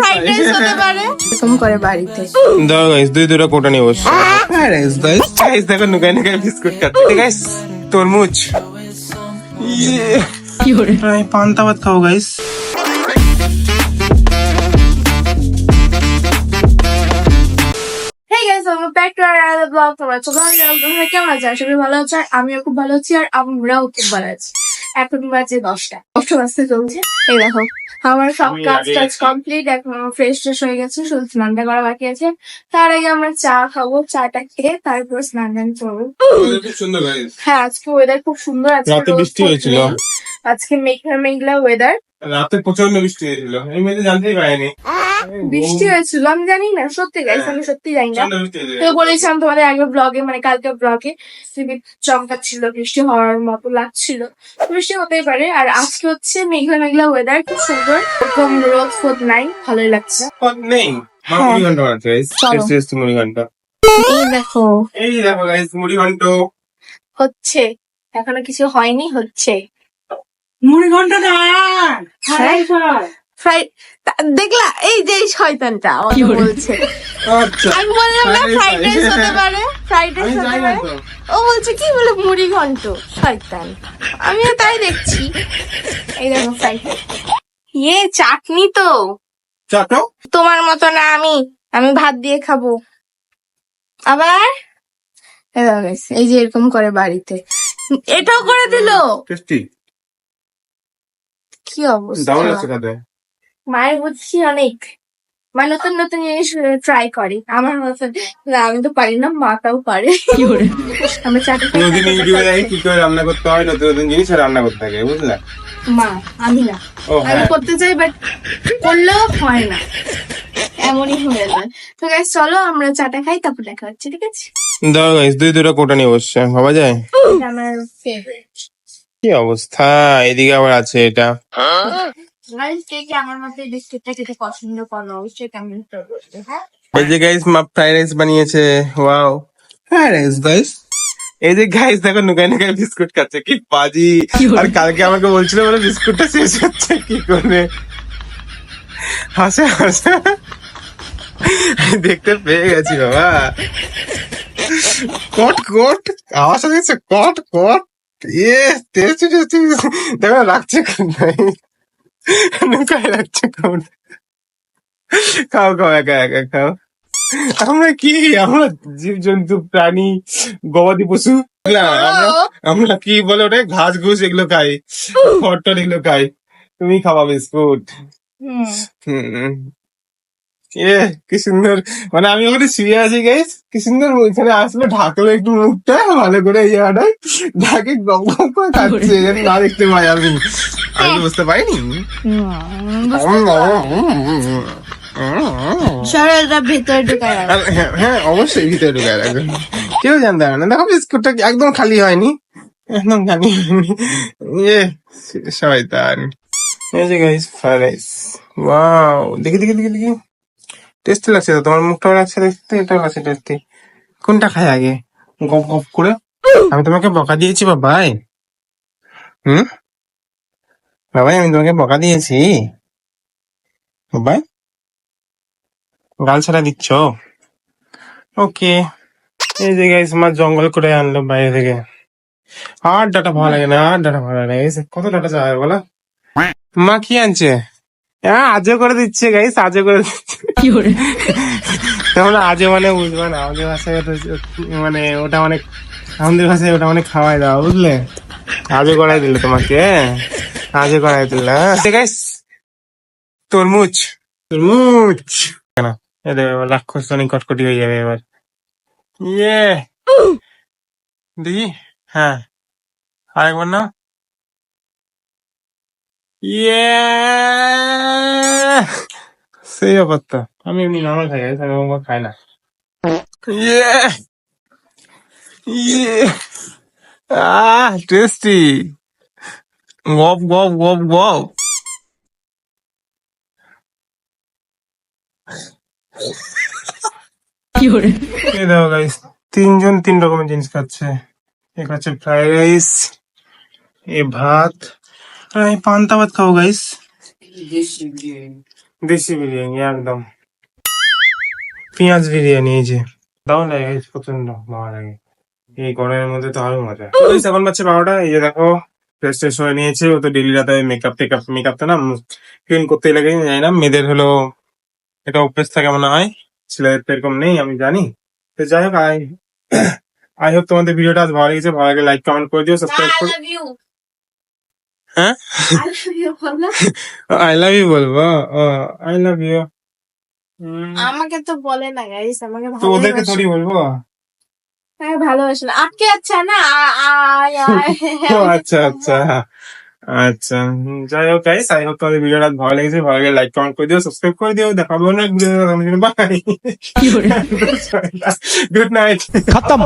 Fried rice হতে পারে। এরকম করে বাড়িতে। দাও গাইস দুই দুটো কোটা নিয়ে বসে। গাইস গাইস গাইস দেখো নুকাই নুকাই বিস্কুট খাচ্ছে। গাইস তরমুজ। কি করে? আমি পান্তা ভাত খাব guys hey guys welcome back to our other blog তোমরা সবাই তোমরা কেমন আছো? আশা করি ভালো আছো। আর আমিও খুব ভালো আছি আর আমরাও খুব ভালো আছি। এখন বাজে দশটা। দশটা বাজতে চলছে। এই দেখো আমার সব কাজ টাজ কমপ্লিট এখন ফ্রেশ ট্রেশ হয়ে গেছে শুধু স্নানটা করা বাকি আছে। তার আগে আমরা চা খাব চাটা খেয়ে তারপর স্নান টান করব হ্যাঁ আজকে ওয়েদার খুব সুন্দর আজকে রাতে বৃষ্টি হয়েছিল। আজকে মেঘলা মেঘলা ওয়েদার রাতে প্রচণ্ড বৃষ্টি হয়েছিল। আমি জানতেই পারিনি। বৃষ্টি হয়েছিল আমি জানি না সত্যি গাইস আমি সত্যি জানি না। তো বলেছিলাম তোমাদের আগে ব্লগে মানে কালকে ব্লগে চমকাচ্ছিল বৃষ্টি হওয়ার মতো লাগছিল। বৃষ্টি হতেই পারে আর আজকে হচ্ছে মেঘলা মেঘলা ওয়েদার খুব সুন্দর। এরকম রোদ ফোদ নাই ভালোই লাগছে। নেই হ্যাঁ। এই দেখো। এই দেখো গাইস মুড়ি ঘন্ট হচ্ছে। এখনও কিছু হয়নি হচ্ছে। মুড়ি ঘন্ট না ফ্রাই দেখলা এই যে এই শয়তানটা আমাকে বলছে। আচ্ছা। আমি বললাম না ফ্রাইড রাইস হতে পারে ফ্রাইড রাইস হতে পারে। ও বলছে কি বলে মুড়ি ঘন্ট? শয়তান। আমিও তাই দেখছি। এই দেখো ফ্রাই ইয়ে চাটনি তো। চাটো তোমার মতো না আমি। আমি ভাত দিয়ে খাব। আবার? এই দেখো guys, এই যে এরকম করে বাড়িতে। এটাও করে দিলো? টেস্টি কি অবস্থা? মায়ের বুদ্ধি অনেক। মানে নতুন নতুন জিনিস ট্রাই করে। আমার মতন না আমি তো পারি না মা তাও পারে আমরা খাই, কোনোদিন ইউটিউবে কি করে রান্না করতে হয় নতুন নতুন জিনিস রান্না করতে থাকে বুঝলে? মা আমি না। ও আমি হ্যাঁ। করতে চাই বাট করলেও হয় না। এমনই হয়ে যায়। তো গাইস চলো আমরা চাটা খাই তারপর দেখা হচ্ছে ঠিক আছে? দাও গাইস দুই দুটো কোটা নিয়ে বসছে ভাবা যায়? এটা আমার ফেভারিট কি অবস্থা? এদিকে আবার আছে এটা। কে কে আমার মতো বিস্কিটটা খেতে পছন্দ করো? অবশ্যই কমেন্ট করবে হ্যাঁ? এই যে গাইস মা ফ্রাইড রাইস বানিয়েছে। ওয়াও ফ্রাইড রাইস গাইস এই যে গাইস দেখো নুকাই নুকাই বিস্কুট খাচ্ছে। কি পাজি আর কালকে আমাকে বলছিল বলে বিস্কুটটা শেষ হচ্ছে কি করে? হাসে হাসে। দেখতে পেয়ে গেছি বাবা। কট কট। আওয়াজ হচ্ছে কট কট। ইয়ে টেস্টি টেস্টি দেখো লাগছে নাই? নুকাই লাগছে কেমন খাও খাও একা একা খাও আমরা কি আমরা জীব জন্তু প্রাণী গবাদি পশু আমরা কি বলে ওটা ঘাস ঘুষ এগুলো খাই খড়টর এগুলো খাই তুমি খাওয়া বিস্কুট। এ কি সুন্দর মানে আমি ওখানে শুয়ে আছি গাইস কি সুন্দর এখানে আসলে ঢাকলো একটু মুখটা ভালো করে এই জায়গাটায় ঢাকে গম করে খাচ্ছে না দেখতে পাই আমি আমি বুঝতে পারিনি। শরীরটা ভেতরে ঢুকায় রাখো। হ্যাঁ হ্যাঁ অবশ্যই ভিতরে ঢুকায় রাখবেন কেউ জানতে পারে না। দেখো বিস্কুটটা একদম খালি হয়নি। একদম খালি হয়নি। ইয়ে শয়তান। এই যে গাইস ফ্রাইড রাইস ওয়াও দেখি দেখি দেখি দেখি। টেস্টি লাগছে তো? তোমার মুখটা লাগছে দেখতে? এটাও লাগছে টেস্টি কোনটা খাই আগে? গপ গপ করে। আমি তোমাকে বকা দিয়েছি বাবাই। হুম? বাবাই আমি তোমাকে বকা দিয়েছি। বাবাই গাল ছাড়া দিচ্ছ? ওকে। এই যে গাইস আমার জঙ্গল করে আনলো বাইরে থেকে। আর ডাটা ভালো লাগে না আর ডাটা ভালো লাগে। কত ডাটা চাই বলো? মা কি আনছে? হ্যাঁ আজও করে দিচ্ছে গাইস আজও করে দিচ্ছে। তোমরা আজও মানে বুঝবে না আমাদের ভাষায় মানে ওটা অনেক আমাদের ভাষায় ওটা অনেক খাওয়াই দাও বুঝলে? আজও করাই দিল তোমাকে আজও দিল গাইস তরমুজ। তরমুজ। কেন? এবার রাক্ষস অনেক কটকটি হয়ে যাবে এবার। ইয়ে! দেখি হ্যাঁ। আরেকবার না ইয়ে! সেই অবস্থা। আমি এমনি নর্মাল খাই আমি খাই না। ইয়ে! ইয়ে! আহ টেস্টি গপ গপ গপ গপ এই দেখো গাইস তিনজন তিন রকমের জিনিস খাচ্ছে। এক হচ্ছে ফ্রাইড রাইস এ ভাত আর আমি পান্তা ভাত খাব গাইস দেশি বিরিয়ানি। একদম। পেঁয়াজ বিরিয়ানি এই যে। দারুণ লাগে প্রচণ্ড ভালো লাগে। এই গরমের মধ্যে তো আরও মজা। এখন বাচ্চা বারোটা এই যে দেখো। ফ্রেশ ট্রেশ হয়ে নিয়েছে ও তো ডেলি রাতে মেকআপ টেকআপ মেকআপটা না ক্লিন করতেই লাগে জানি না মেয়েদের হলো এটা অভ্যেস থাকে মনে হয় ছেলেদের তো এরকম নেই আমি জানি। তো যাই হোক আই আই হোপ তোমাদের ভিডিওটা আজ ভালো লেগেছে ভালো লাগলে লাইক কমেন্ট করে দিও সাবস্ক্রাইব করে হ্যাঁ? আই লাভ ইউ বলব আই লাভ ইউ আমাকে তো বলে না গাইস আমাকে তো ওদেরকে থোড়ি বলব। হ্যাঁ ভালোবাসে না। আপকে আচ্ছা না আচ্ছা আচ্ছা। আচ্ছা যাই হোক গাইস আই হোপ তোমাদের ভিডিওটা ভালো লেগেছে ভালো লাগে লাইক কমেন্ট করে দিও সাবস্ক্রাইব করে দিও দেখাবো না বাই গুড নাইট খতম।